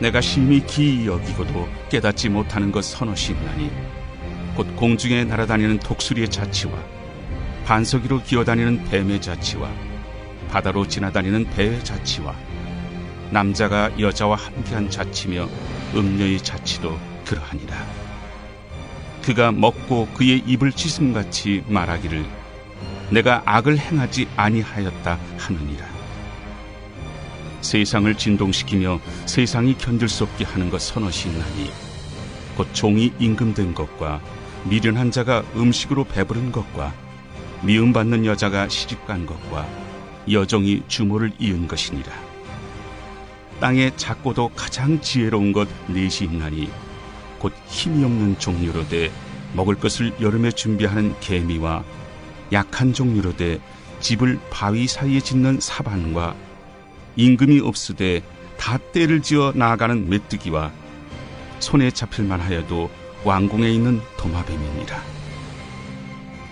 내가 심히 기이 여기고도 깨닫지 못하는 것 서너시 있나니 곧 공중에 날아다니는 독수리의 자치와 반석이로 기어다니는 뱀의 자치와 바다로 지나다니는 배의 자치와 남자가 여자와 함께한 자치며 음녀의 자치도 그러하니라. 그가 먹고 그의 입을 찢음같이 말하기를 내가 악을 행하지 아니하였다 하느니라. 세상을 진동시키며 세상이 견딜 수 없게 하는 것 있나니 곧 종이 임금된 것과 미련한 자가 음식으로 배부른 것과 미움받는 여자가 시집간 것과 여종이 주모를 이은 것이니라. 땅에 작고도 가장 지혜로운 것 넷이 있나니 곧 힘이 없는 종류로 돼 먹을 것을 여름에 준비하는 개미와 약한 종류로 돼 집을 바위 사이에 짓는 사반과 임금이 없으되 다 때를 지어 나아가는 메뚜기와 손에 잡힐만 하여도 왕궁에 있는 도마뱀이니라.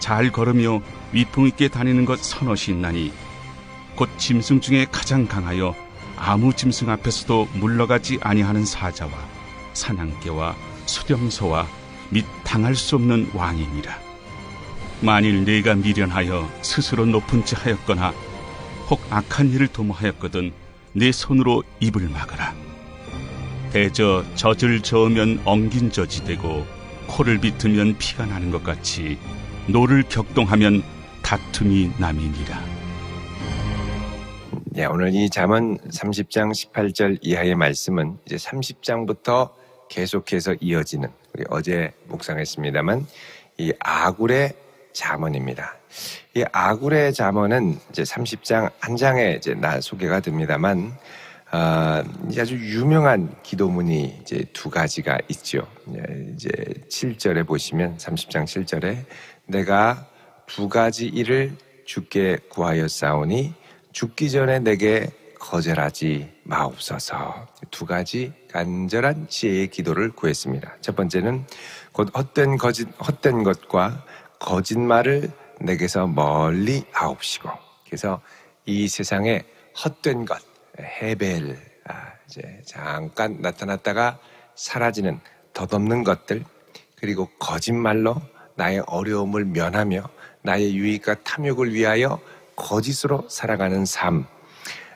잘 걸으며 위풍 있게 다니는 것 있나니 곧 짐승 중에 가장 강하여 아무 짐승 앞에서도 물러가지 아니하는 사자와 사냥개와 수령소와 및 당할 수 없는 왕이니라. 만일 네가 미련하여 스스로 높은 지 하였거나 혹 악한 일을 도모하였거든 내 손으로 입을 막아라. 대저 젖을 저으면 엉긴 젖이 되고 코를 비트면 피가 나는 것 같이 노를 격동하면 다툼이 남이니라. 네, 오늘 이 잠언 30장 18절 이하의 말씀은 이제 30장부터 계속해서 이어지는 우리 어제 묵상했습니다만 이 아굴의 잠언입니다. 이 아굴의 잠언은 이제 30장 한 장에 이제 나 소개가 됩니다만 아, 아주 유명한 기도문이 이제 두 가지가 있죠. 이제 7절에 보시면 30장 7절에 내가 두 가지 일을 주께 구하였사오니 죽기 전에 내게 거절하지 마옵소서. 두 가지 간절한 지혜의 기도를 구했습니다. 첫 번째는 곧 헛된 거짓 헛된 것과 거짓말을 내게서 멀리 하옵시고. 그래서 이 세상에 헛된 것, 헤벨, 아, 이제 잠깐 나타났다가 사라지는 덧없는 것들, 그리고 거짓말로 나의 어려움을 면하며 나의 유익과 탐욕을 위하여 거짓으로 살아가는 삶,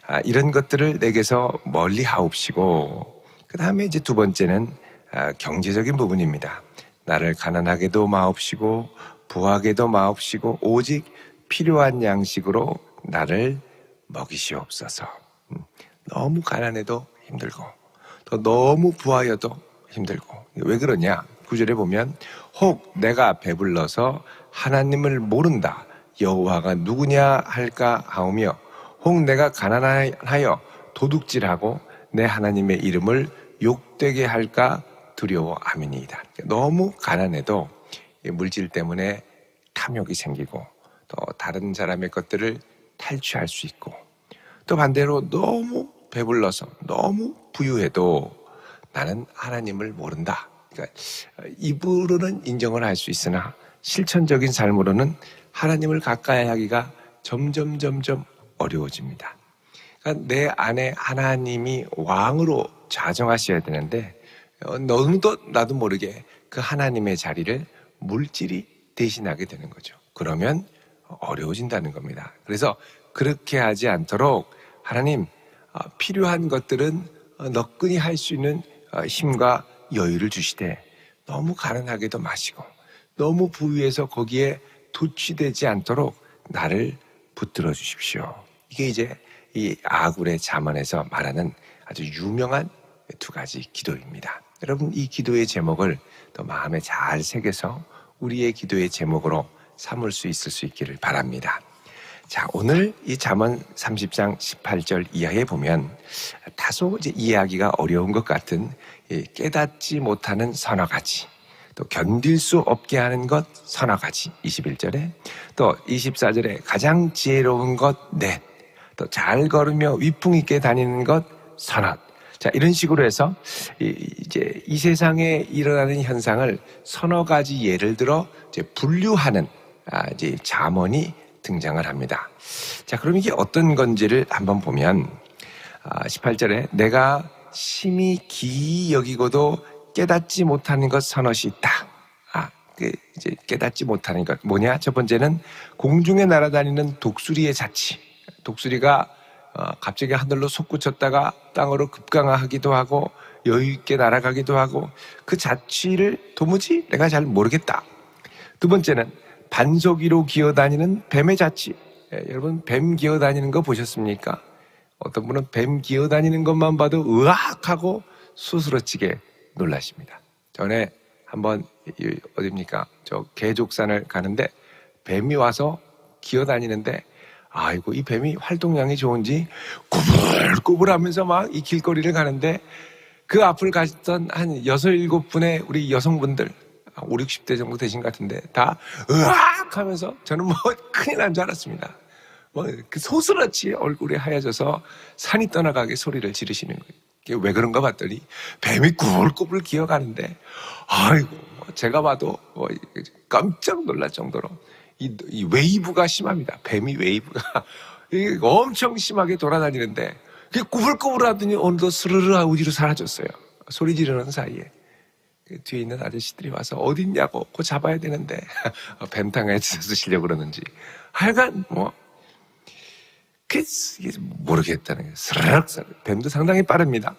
아, 이런 것들을 내게서 멀리 하옵시고, 그 다음에 이제 두 번째는 아, 경제적인 부분입니다. 나를 가난하게도 마옵시고, 부하게도 마옵시고, 오직 필요한 양식으로 나를 먹이시옵소서. 음, 너무 가난해도 힘들고, 또 너무 부하여도 힘들고. 왜 그러냐? 구절에 보면, 혹 내가 배불러서 하나님을 모른다. 여호와가 누구냐 할까 하오며 혹 내가 가난하여 도둑질하고 내 하나님의 이름을 욕되게 할까 두려워함이니이다. 너무 가난해도 물질 때문에 탐욕이 생기고 또 다른 사람의 것들을 탈취할 수 있고 또 반대로 너무 배불러서 너무 부유해도 나는 하나님을 모른다. 그러니까 입으로는 인정을 할 수 있으나 실천적인 삶으로는 하나님을 가까이 하기가 점점 점점 어려워집니다. 그러니까 내 안에 하나님이 왕으로 자정하셔야 되는데 어, 너무도 나도 모르게 그 하나님의 자리를 물질이 대신하게 되는 거죠. 그러면 어려워진다는 겁니다. 그래서 그렇게 하지 않도록 하나님 어, 필요한 것들은 어, 너끈히 할 수 있는 힘과 여유를 주시되 너무 가난하게도 마시고 너무 부유해서 거기에 도취되지 않도록 나를 붙들어 주십시오. 이게 이제 이 아굴의 자문에서 말하는 아주 유명한 두 가지 기도입니다. 여러분 이 기도의 제목을 또 마음에 잘 새겨서 우리의 기도의 제목으로 삼을 수 있을 수 있기를 바랍니다. 자, 오늘 이 잠언 30장 18절 이하에 보면 다소 이제 이해하기가 어려운 것 같은 깨닫지 못하는 서너 가지 또 견딜 수 없게 하는 것 서너 가지 21절에 또 24절에 가장 지혜로운 것 넷, 또 잘 걸으며 위풍 있게 다니는 것 서너. 자 이런 식으로 해서 이제 이 세상에 일어나는 현상을 서너 가지 예를 들어 이제 분류하는 아, 이제 잠언이 등장을 합니다. 자 그럼 이게 어떤 건지를 한번 보면 18절에 아, 내가 심히 기이 여기고도 깨닫지 못하는 것 서너시 있다. 아, 그 이제 깨닫지 못하는 것 뭐냐? 첫 번째는 공중에 날아다니는 독수리의 자치. 독수리가 어, 갑자기 하늘로 솟구쳤다가 땅으로 급강하기도 하고 여유 있게 날아가기도 하고 그 자취를 도무지 내가 잘 모르겠다. 두 번째는 반석 위로 기어다니는 뱀의 자취. 예, 여러분 뱀 기어다니는 거 보셨습니까? 어떤 분은 뱀 기어다니는 것만 봐도 으악하고 수스러치게 놀라십니다. 전에 한번 어딥니까? 저 개족산을 가는데 뱀이 와서 기어다니는데 아이고 이 뱀이 활동량이 좋은지 꾸불꾸불하면서 막 이 길거리를 가는데 그 앞을 가셨던 한 여섯 일곱 분의 우리 여성분들 5, 60대 정도 되신 것 같은데 다 으악 하면서 저는 뭐 큰일 난 줄 알았습니다. 뭐그 소스라치 얼굴이 하얘져서 산이 떠나가게 소리를 지르시는 거예요. 왜 그런가 봤더니 뱀이 꾸불꾸불 기어가는데 아이고 뭐 제가 봐도 뭐 깜짝 놀랄 정도로 이, 이 웨이브가 심합니다. 뱀이 웨이브가 엄청 심하게 돌아다니는데 그게 꾸불꾸불 하더니 오늘도 스르르 하고 뒤로 사라졌어요. 소리 지르는 사이에. 그 뒤에 있는 아저씨들이 와서 어딨냐고 그 잡아야 되는데 뱀탕에 쓰시려고 그러는지 하여간 뭐 그, 모르겠다는 거예요. 스르륵 뱀도 상당히 빠릅니다.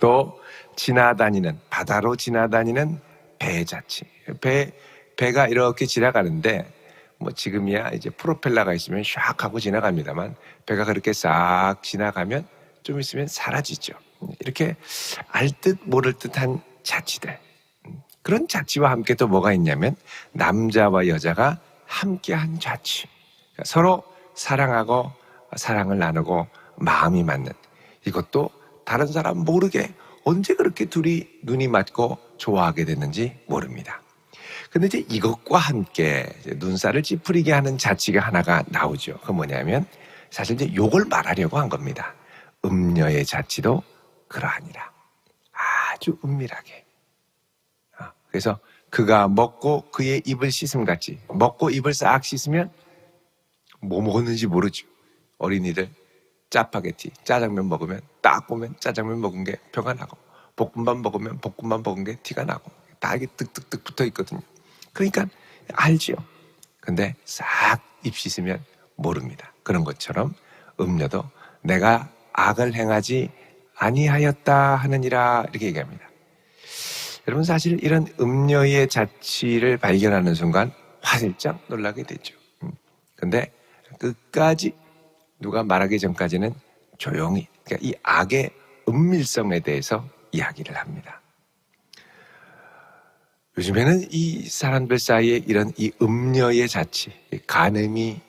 또 지나다니는 바다로 지나다니는 배 자체 배 배가 이렇게 지나가는데 뭐 지금이야 이제 프로펠러가 있으면 샥 하고 지나갑니다만 배가 그렇게 싹 지나가면 좀 있으면 사라지죠. 이렇게 알 듯 모를 듯한 자치들. 그런 자치와 함께 또 뭐가 있냐면 남자와 여자가 함께한 자치. 그러니까 서로 사랑하고 사랑을 나누고 마음이 맞는 이것도 다른 사람 모르게 언제 그렇게 둘이 눈이 맞고 좋아하게 됐는지 모릅니다. 근데 이제 이것과 함께 눈살을 찌푸리게 하는 자취가 하나가 나오죠. 그 뭐냐면 사실 이제 요걸 말하려고 한 겁니다. 음녀의 자취도 그러하니라. 아주 은밀하게. 아, 그래서 그가 먹고 그의 입을 씻음 같이 먹고 입을 싹 씻으면 뭐 먹었는지 모르죠. 어린이들 짜파게티, 짜장면 먹으면 딱 보면 짜장면 먹은 게 표가 나고 볶음밥 먹으면 볶음밥 먹은 게 티가 나고 다 이게 뜩뜩뜩 붙어 있거든요. 그러니까 알지요. 근데 싹 입 씻으면 모릅니다. 그런 것처럼 음녀도 내가 악을 행하지 아니하였다 하느니라 이렇게 얘기합니다. 여러분 사실 이런 음녀의 자취를 발견하는 순간 화들짝 놀라게 되죠. 음. 근데 끝까지 누가 말하기 전까지는 조용히 그러니까 이 악의 은밀성에 대해서 이야기를 합니다. 요즘에는 이 사람들 사이에 이런 이 음녀의 자치, 간음이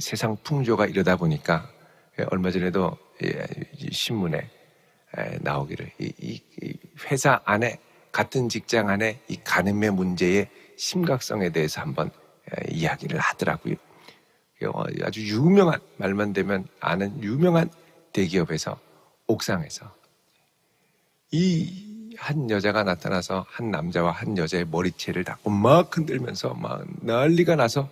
세상 풍조가 이러다 보니까 얼마 전에도 신문에 나오기를 이 회사 안에 같은 직장 안에 이 간음의 문제의 심각성에 대해서 한번 이야기를 하더라고요. 아주 유명한 말만 되면 아는 유명한 대기업에서 옥상에서 이 한 여자가 나타나서 한 남자와 한 여자의 머리채를 닦고 막 흔들면서 막 난리가 나서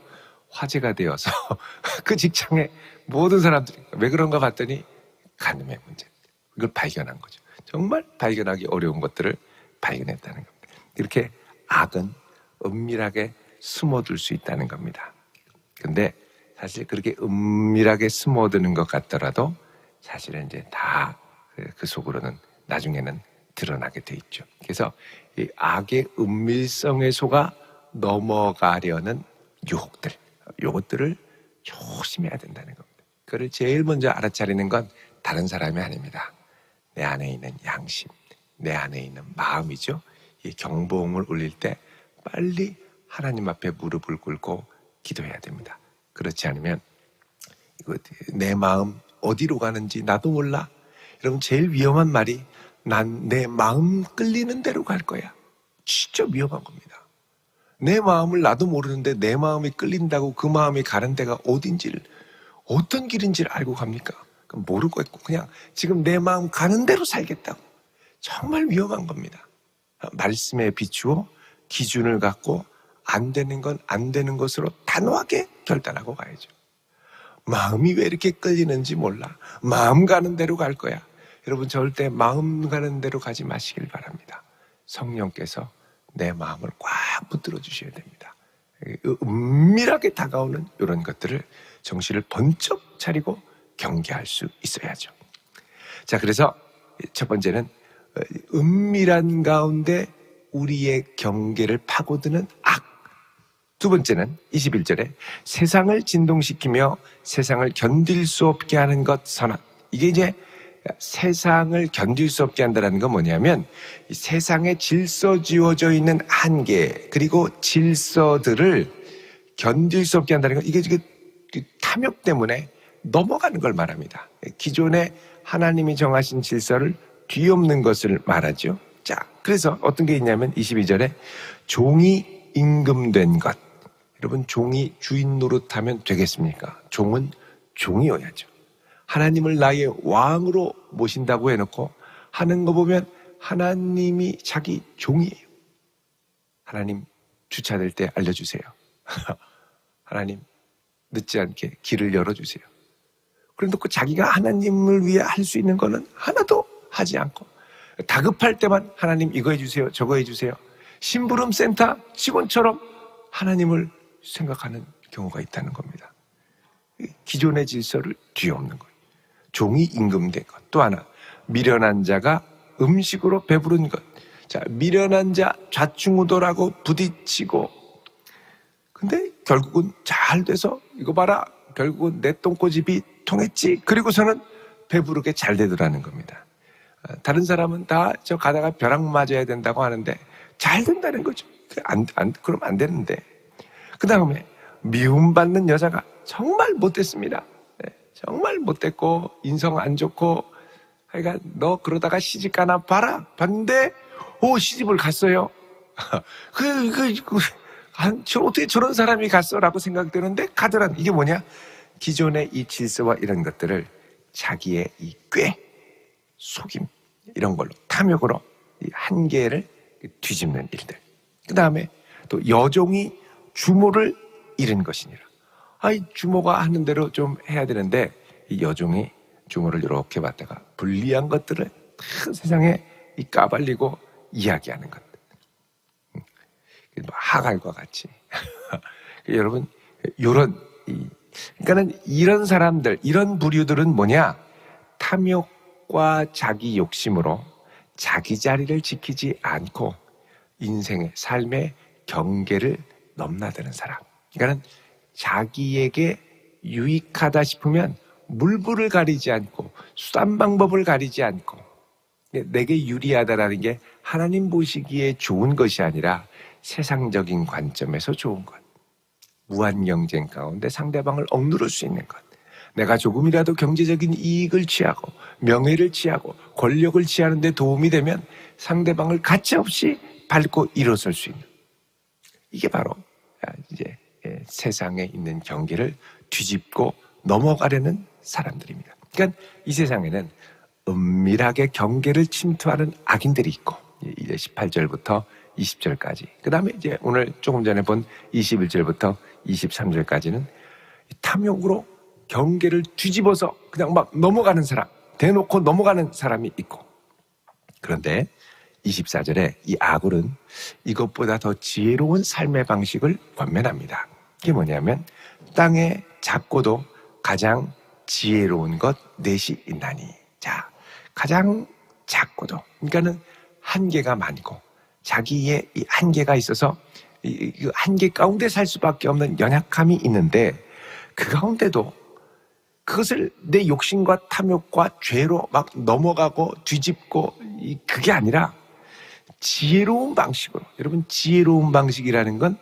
화제가 되어서 그 직장에 모든 사람들이 왜 그런가 봤더니 간음의 문제. 이걸 발견한 거죠. 정말 발견하기 어려운 것들을 발견했다는 겁니다. 이렇게 악은 은밀하게 숨어들 수 있다는 겁니다. 근데 사실 그렇게 은밀하게 숨어드는 것 같더라도 사실은 이제 다 그 속으로는 나중에는 드러나게 돼 있죠. 그래서 이 악의 은밀성에 속아 넘어가려는 유혹들, 요것들을 조심해야 된다는 겁니다. 그를 제일 먼저 알아차리는 건 다른 사람이 아닙니다. 내 안에 있는 양심, 내 안에 있는 마음이죠. 이 경보음을 울릴 때 빨리 하나님 앞에 무릎을 꿇고 기도해야 됩니다. 그렇지 않으면 내 마음 어디로 가는지 나도 몰라. 여러분 제일 위험한 말이 난 내 마음 끌리는 대로 갈 거야. 진짜 위험한 겁니다. 내 마음을 나도 모르는데 내 마음이 끌린다고 그 마음이 가는 데가 어딘지를 어떤 길인지를 알고 갑니까? 모르고 있고 그냥 지금 내 마음 가는 대로 살겠다고. 정말 위험한 겁니다. 말씀에 비추어 기준을 갖고 안 되는 건 안 되는 것으로 단호하게 결단하고 가야죠. 마음이 왜 이렇게 끌리는지 몰라. 마음 가는 대로 갈 거야. 여러분 절대 마음 가는 대로 가지 마시길 바랍니다. 성령께서 내 마음을 꽉 붙들어 주셔야 됩니다. 은밀하게 다가오는 이런 것들을 정신을 번쩍 차리고 경계할 수 있어야죠. 자, 그래서 첫 번째는 은밀한 가운데 우리의 경계를 파고드는 악. 두 번째는 21절에 세상을 진동시키며 세상을 견딜 수 없게 하는 것 선언. 이게 이제 세상을 견딜 수 없게 한다는 건 뭐냐면 세상에 질서 지어져 있는 한계 그리고 질서들을 견딜 수 없게 한다는 건 이게 지금 탐욕 때문에 넘어가는 걸 말합니다. 기존에 하나님이 정하신 질서를 뒤엎는 것을 말하죠. 자, 그래서 어떤 게 있냐면 22절에 종이 임금된 것. 여러분, 종이 주인 노릇하면 되겠습니까? 종은 종이어야죠. 하나님을 나의 왕으로 모신다고 해놓고 하는 거 보면 하나님이 자기 종이에요. 하나님 주차될 때 알려주세요. 하나님 늦지 않게 길을 열어주세요. 그런데 그 자기가 하나님을 위해 할 수 있는 거는 하나도 하지 않고 다급할 때만 하나님 이거 해주세요. 저거 해주세요. 심부름 센터 직원처럼 하나님을 생각하는 경우가 있다는 겁니다. 기존의 질서를 뒤엎는 거예요. 종이 임금된 것. 또 하나, 미련한 자가 음식으로 배부른 것. 자, 미련한 자 좌충우돌하고 부딪히고. 근데 결국은 잘 돼서 이거 봐라. 결국은 내 똥꼬집이 통했지. 그리고서는 배부르게 잘 되더라는 겁니다. 아, 다른 사람은 다 저 가다가 벼락 맞아야 된다고 하는데 잘 된다는 거죠. 안, 안, 그럼 안 되는데. 그 다음에 미움받는 여자가 정말 못됐습니다. 네, 정말 못됐고 인성 안 좋고 하여간 너 그러다가 시집 가나 봐라. 봤는데 오 시집을 갔어요. 그, 그, 저, 어떻게 저런 사람이 갔어 라고 생각되는데 가더란 이게 뭐냐? 기존의 이 질서와 이런 것들을 자기의 이 꾀, 속임 이런 걸로 탐욕으로 이 한계를 뒤집는 일들. 그 다음에 또 여종이 주모를 잃은 것이니라. 아이 주모가 하는 대로 좀 해야 되는데 이 여종이 주모를 이렇게 봤다가 불리한 것들을 세상에 이 까발리고 이야기하는 것. 음. 뭐 하갈과 같이. 여러분, 요런, 그러니까는 이런 사람들, 이런 부류들은 뭐냐? 탐욕과 자기 욕심으로 자기 자리를 지키지 않고 인생의 삶의 경계를 넘나드는 사람. 그러니까는 자기에게 유익하다 싶으면 물불을 가리지 않고 수단 방법을 가리지 않고 내게 유리하다라는 게 하나님 보시기에 좋은 것이 아니라 세상적인 관점에서 좋은 것. 무한 경쟁 가운데 상대방을 억누를 수 있는 것. 내가 조금이라도 경제적인 이익을 취하고 명예를 취하고 권력을 취하는데 도움이 되면 상대방을 가차없이 밟고 일어설 수 있는 이게 바로 이제 예, 세상에 있는 경계를 뒤집고 넘어가려는 사람들입니다. 그러니까 이 세상에는 은밀하게 경계를 침투하는 악인들이 있고 이제 18절부터 20절까지 그 다음에 이제 오늘 조금 전에 본 21절부터 23절까지는 탐욕으로 경계를 뒤집어서 그냥 막 넘어가는 사람 대놓고 넘어가는 사람이 있고 그런데 24절에 이 아굴은 이것보다 더 지혜로운 삶의 방식을 권면합니다. 그게 뭐냐면 땅에 작고도 가장 지혜로운 것 넷이 있나니. 자, 가장 작고도. 그러니까는 한계가 많고 자기의 이 한계가 있어서 이 한계 가운데 살 수밖에 없는 연약함이 있는데 그 가운데도 그것을 내 욕심과 탐욕과 죄로 막 넘어가고 뒤집고 그게 아니라 지혜로운 방식으로 여러분 지혜로운 방식이라는 건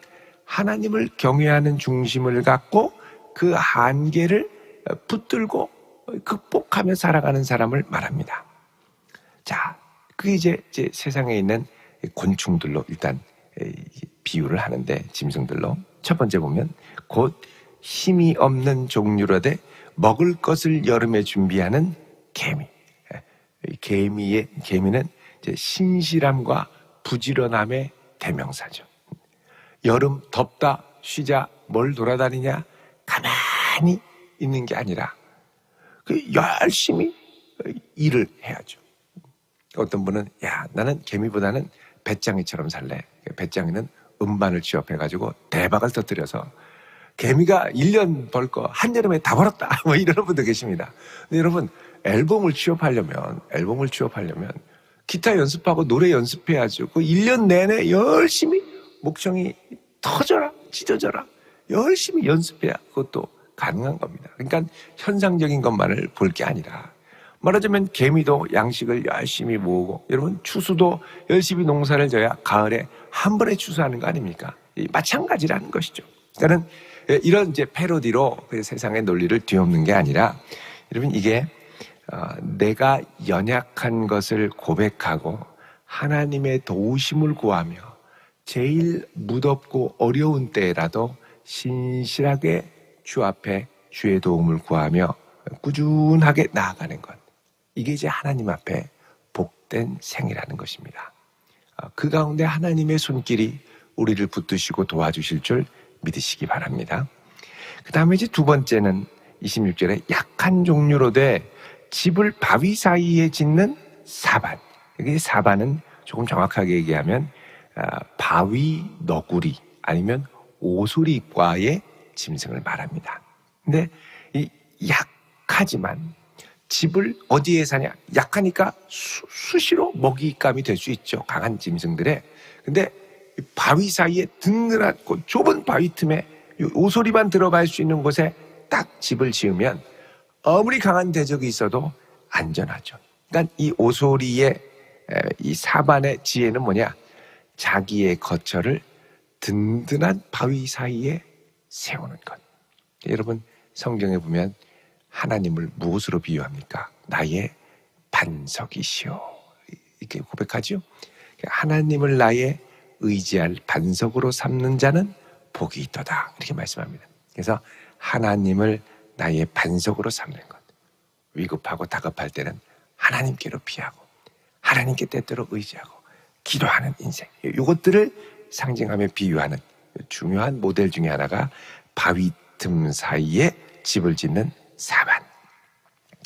하나님을 경외하는 중심을 갖고 그 한계를 붙들고 극복하며 살아가는 사람을 말합니다. 자, 그게 이제, 이제 세상에 있는 곤충들로 일단 비유를 하는데 짐승들로 첫 번째 보면 곧 힘이 없는 종류로되 먹을 것을 여름에 준비하는 개미. 개미의 개미는 신실함과 부지런함의 대명사죠. 여름 덥다 쉬자 뭘 돌아다니냐 가만히 있는 게 아니라 그 열심히 일을 해야죠. 어떤 분은 야 나는 개미보다는 배짱이처럼 살래. 배짱이는 음반을 취업해가지고 대박을 터뜨려서 개미가 1년 벌 거 한여름에 다 벌었다. 뭐 이러는 분도 계십니다. 근데 여러분 앨범을 취업하려면 앨범을 취업하려면 기타 연습하고 노래 연습해야죠. 그 1년 내내 열심히 목청이 터져라, 찢어져라. 열심히 연습해야 그것도 가능한 겁니다. 그러니까 현상적인 것만을 볼 게 아니라 말하자면 개미도 양식을 열심히 모으고 여러분 추수도 열심히 농사를 져야 가을에 한 번에 추수하는 거 아닙니까? 마찬가지라는 것이죠. 그러니까는 이런 이제 패러디로 그 세상의 논리를 뒤엎는 게 아니라 여러분 이게 어, 내가 연약한 것을 고백하고 하나님의 도우심을 구하며 제일 무덥고 어려운 때라도 신실하게 주 앞에 주의 도움을 구하며 꾸준하게 나아가는 것. 이게 이제 하나님 앞에 복된 생이라는 것입니다. 어, 그 가운데 하나님의 손길이 우리를 붙드시고 도와주실 줄 믿으시기 바랍니다. 그 다음에 이제 두 번째는 26절에 약한 종류로 돼 집을 바위 사이에 짓는 사반. 여기 사반은 조금 정확하게 얘기하면 아, 바위 너구리 아니면 오소리과의 짐승을 말합니다. 근데 이 약하지만 집을 어디에 사냐? 약하니까 수, 수시로 먹이감이 될 수 있죠. 강한 짐승들의. 근데 바위 사이에 든든하고 좁은 바위 틈에 오소리만 들어갈 수 있는 곳에 딱 집을 지으면 아무리 강한 대적이 있어도 안전하죠. 그러니까 이 오소리의 이 사반의 지혜는 뭐냐? 자기의 거처를 든든한 바위 사이에 세우는 것. 여러분 성경에 보면 하나님을 무엇으로 비유합니까? 나의 반석이시오. 이렇게 고백하죠. 하나님을 나의 의지할 반석으로 삼는 자는 복이 있도다. 이렇게 말씀합니다. 그래서 하나님을 나의 반석으로 삼는 것. 위급하고 다급할 때는 하나님께로 피하고 하나님께 때때로 의지하고 기도하는 인생. 이것들을 상징하며 비유하는 중요한 모델 중에 하나가 바위 틈 사이에 집을 짓는 사반.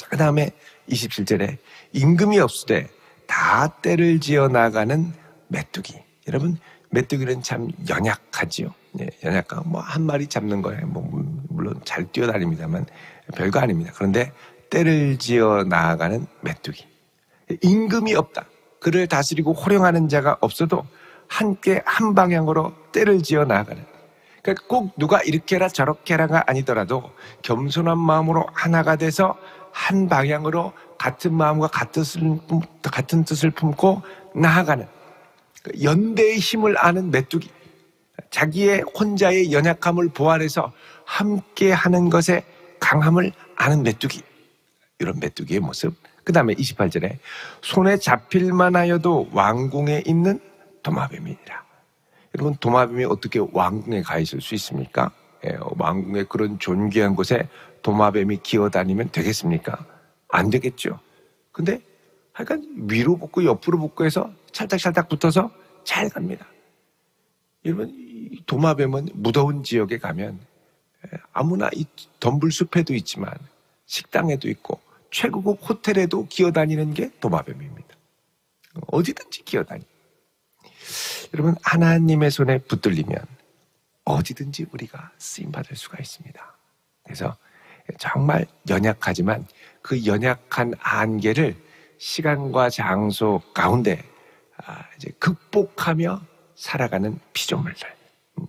그 다음에 27절에 임금이 없으되 다 때를 지어 나가는 메뚜기. 여러분, 메뚜기는 참 연약하지요. 예, 연약한 뭐 한 마리 잡는 거예요. 뭐 물론 잘 뛰어다닙니다만 별거 아닙니다. 그런데 때를 지어 나아가는 메뚜기. 임금이 없다. 그를 다스리고 호령하는 자가 없어도 함께 한 방향으로 때를 지어 나아가는. 그러니까 꼭 누가 이렇게 라 저렇게 라가 아니더라도 겸손한 마음으로 하나가 돼서 한 방향으로 같은 마음과 같은 뜻을, 같은 뜻을 품고 나아가는 그 연대의 힘을 아는 메뚜기. 자기의 혼자의 연약함을 보완해서 함께 하는 것에 강함을 아는 메뚜기. 이런 메뚜기의 모습. 그 다음에 28절에 손에 잡힐만 하여도 왕궁에 있는 도마뱀이니라. 여러분, 도마뱀이 어떻게 왕궁에 가 있을 수 있습니까? 예, 왕궁의 그런 존귀한 곳에 도마뱀이 기어다니면 되겠습니까? 안 되겠죠. 근데 하여간 위로 붙고 옆으로 붙고 해서 찰딱찰딱 붙어서 잘 갑니다. 여러분, 도마뱀은 무더운 지역에 가면 아무나 이 덤불 숲에도 있지만 식당에도 있고 최고급 호텔에도 기어다니는 게 도마뱀입니다. 어디든지 기어다니. 여러분, 하나님의 손에 붙들리면 어디든지 우리가 쓰임 받을 수가 있습니다. 그래서 정말 연약하지만 그 연약한 한계를 시간과 장소 가운데 아, 이제 극복하며 살아가는 피조물들. 음.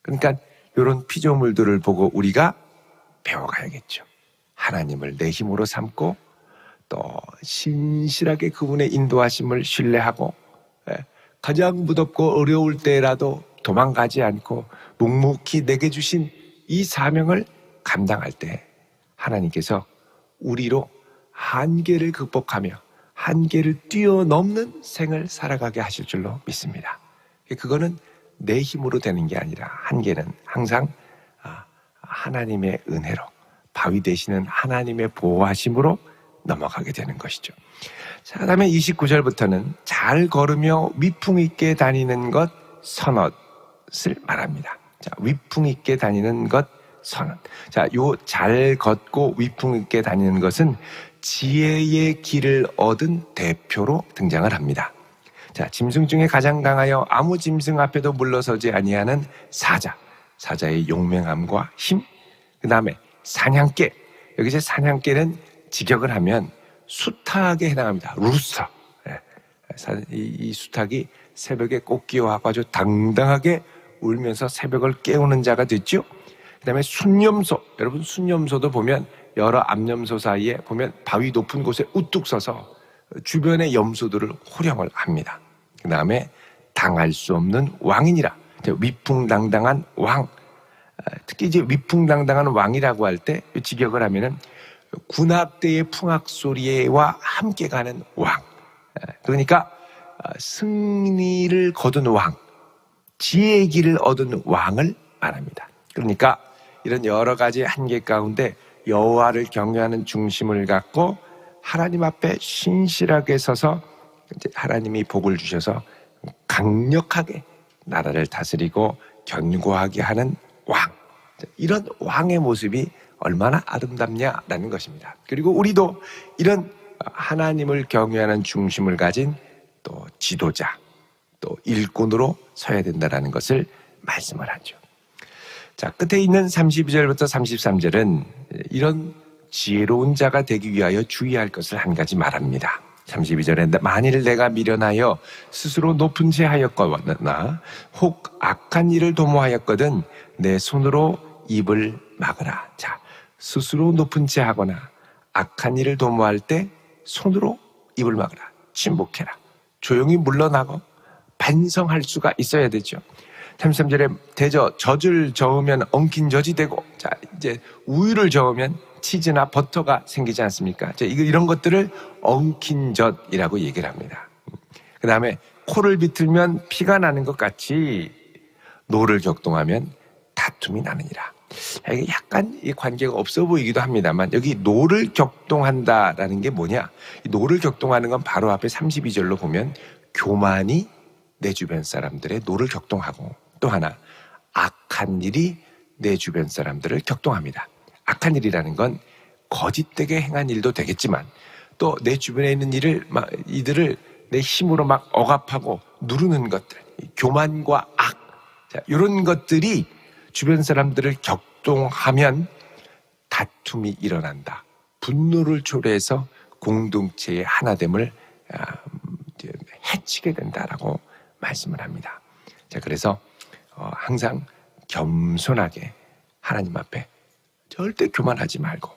그러니까 이런 피조물들을 보고 우리가 배워가야겠죠. 하나님을 내 힘으로 삼고 또 신실하게 그분의 인도하심을 신뢰하고 예, 가장 무덥고 어려울 때라도 도망가지 않고 묵묵히 내게 주신 이 사명을 감당할 때 하나님께서 우리로 한계를 극복하며 한계를 뛰어넘는 생을 살아가게 하실 줄로 믿습니다. 그거는 내 힘으로 되는 게 아니라 한계는 항상 아, 하나님의 은혜로 바위 되시는 하나님의 보호하심으로 넘어가게 되는 것이죠. 자, 그 다음에 29절부터는 잘 걸으며 위풍 있게 다니는 것 선엇을 말합니다. 자, 위풍 있게 다니는 것 선언. 자, 요 잘 걷고 위풍 있게 다니는 것은 지혜의 길을 얻은 대표로 등장을 합니다. 자, 짐승 중에 가장 강하여 아무 짐승 앞에도 물러서지 아니하는 사자. 사자의 용맹함과 힘. 그 다음에 사냥개. 여기서 사냥개는 직역을 하면 수탉에 해당합니다. 루스터. 예. 이 수탉이 새벽에 꽃기와하고 아주 당당하게 울면서 새벽을 깨우는 자가 됐죠. 그 다음에 순념소. 여러분 순념소도 보면 여러 암염소 사이에 보면 바위 높은 곳에 우뚝 서서 주변의 염소들을 호령을 합니다. 그 다음에 당할 수 없는 왕이니라. 위풍당당한 왕. 아, 특히 이제 위풍당당한 왕이라고 할 때 직역을 하면은 군악대의 풍악 소리와 함께 가는 왕. 아, 그러니까 아, 승리를 거둔 왕, 지혜의 길을 얻은 왕을 말합니다. 그러니까 이런 여러 가지 한계 가운데 여호와를 경외하는 중심을 갖고 하나님 앞에 신실하게 서서 하나님이 복을 주셔서 강력하게 나라를 다스리고 견고하게 하는 왕. 이런 왕의 모습이 얼마나 아름답냐라는 것입니다. 그리고 우리도 이런 하나님을 경외하는 중심을 가진 또 지도자, 또 일꾼으로 서야 된다는 것을 말씀을 하죠. 자, 끝에 있는 32절부터 33절은 이런 지혜로운 자가 되기 위하여 주의할 것을 한 가지 말합니다. 32절에 만일 내가 미련하여 스스로 높은 죄 하였거나 혹 악한 일을 도모하였거든 내 손으로 입을 막으라. 자, 스스로 높은 죄 하거나 악한 일을 도모할 때 손으로 입을 막으라. 침묵해라. 조용히 물러나고 반성할 수가 있어야 되죠. 33절에 대저 젖을 저으면 엉킨 젖이 되고 자 이제 우유를 저으면 치즈나 버터가 생기지 않습니까? 이런 것들을 엉킨 젖이라고 얘기를 합니다. 그 다음에 코를 비틀면 피가 나는 것 같이 노를 격동하면 다툼이 나느니라. 이게 약간 이 관계가 없어 보이기도 합니다만 여기 노를 격동한다라는 게 뭐냐? 노를 격동하는 건 바로 앞에 32절로 보면 교만이 내 주변 사람들의 노를 격동하고 또 하나 악한 일이 내 주변 사람들을 격동합니다. 악한 일이라는 건 거짓되게 행한 일도 되겠지만 또 내 주변에 있는 일을 막 이들을 내 힘으로 막 억압하고 누르는 것들, 교만과 악, 자, 이런 것들이 주변 사람들을 격동하면 다툼이 일어난다. 분노를 초래해서 공동체의 하나됨을 아, 해치게 된다라고 말씀을 합니다. 자, 그래서 어, 항상 겸손하게 하나님 앞에 절대 교만하지 말고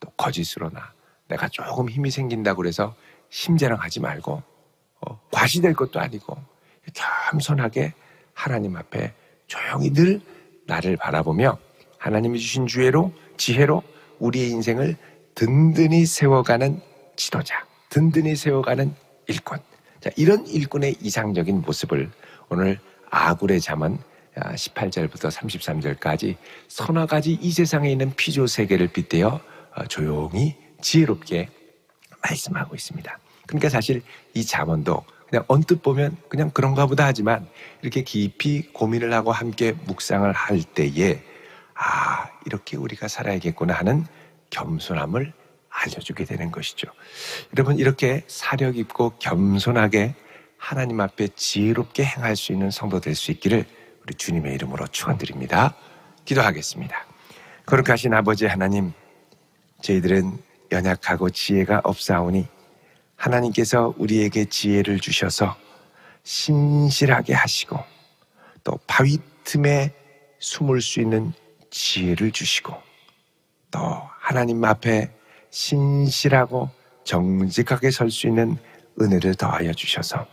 또 거짓으로나 내가 조금 힘이 생긴다고 그래서 심자랑하지 말고 어, 과시될 것도 아니고 겸손하게 하나님 앞에 조용히 늘 나를 바라보며 하나님이 주신 주혜로 지혜로 우리의 인생을 든든히 세워가는 지도자, 든든히 세워가는 일꾼. 자, 이런 일꾼의 이상적인 모습을 오늘 아굴의 잠은 18절부터 33절까지 서너 가지 이 세상에 있는 피조 세계를 빗대어 어, 조용히 지혜롭게 말씀하고 있습니다. 그러니까 사실 이 잠언도 그냥 언뜻 보면 그냥 그런가 보다 하지만 이렇게 깊이 고민을 하고 함께 묵상을 할 때에 아, 이렇게 우리가 살아야겠구나 하는 겸손함을 알려주게 되는 것이죠. 여러분, 이렇게 사력 있고 겸손하게 하나님 앞에 지혜롭게 행할 수 있는 성도 될 수 있기를 우리 주님의 이름으로 축원드립니다. 기도하겠습니다. 거룩하신 아버지 하나님, 저희들은 연약하고 지혜가 없사오니 하나님께서 우리에게 지혜를 주셔서 신실하게 하시고 또 바위 틈에 숨을 수 있는 지혜를 주시고 또 하나님 앞에 신실하고 정직하게 설 수 있는 은혜를 더하여 주셔서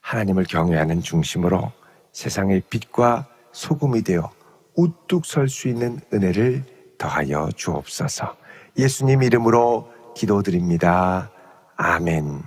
하나님을 경외하는 중심으로 세상의 빛과 소금이 되어 우뚝 설 수 있는 은혜를 더하여 주옵소서. 예수님 이름으로 기도드립니다. 아멘.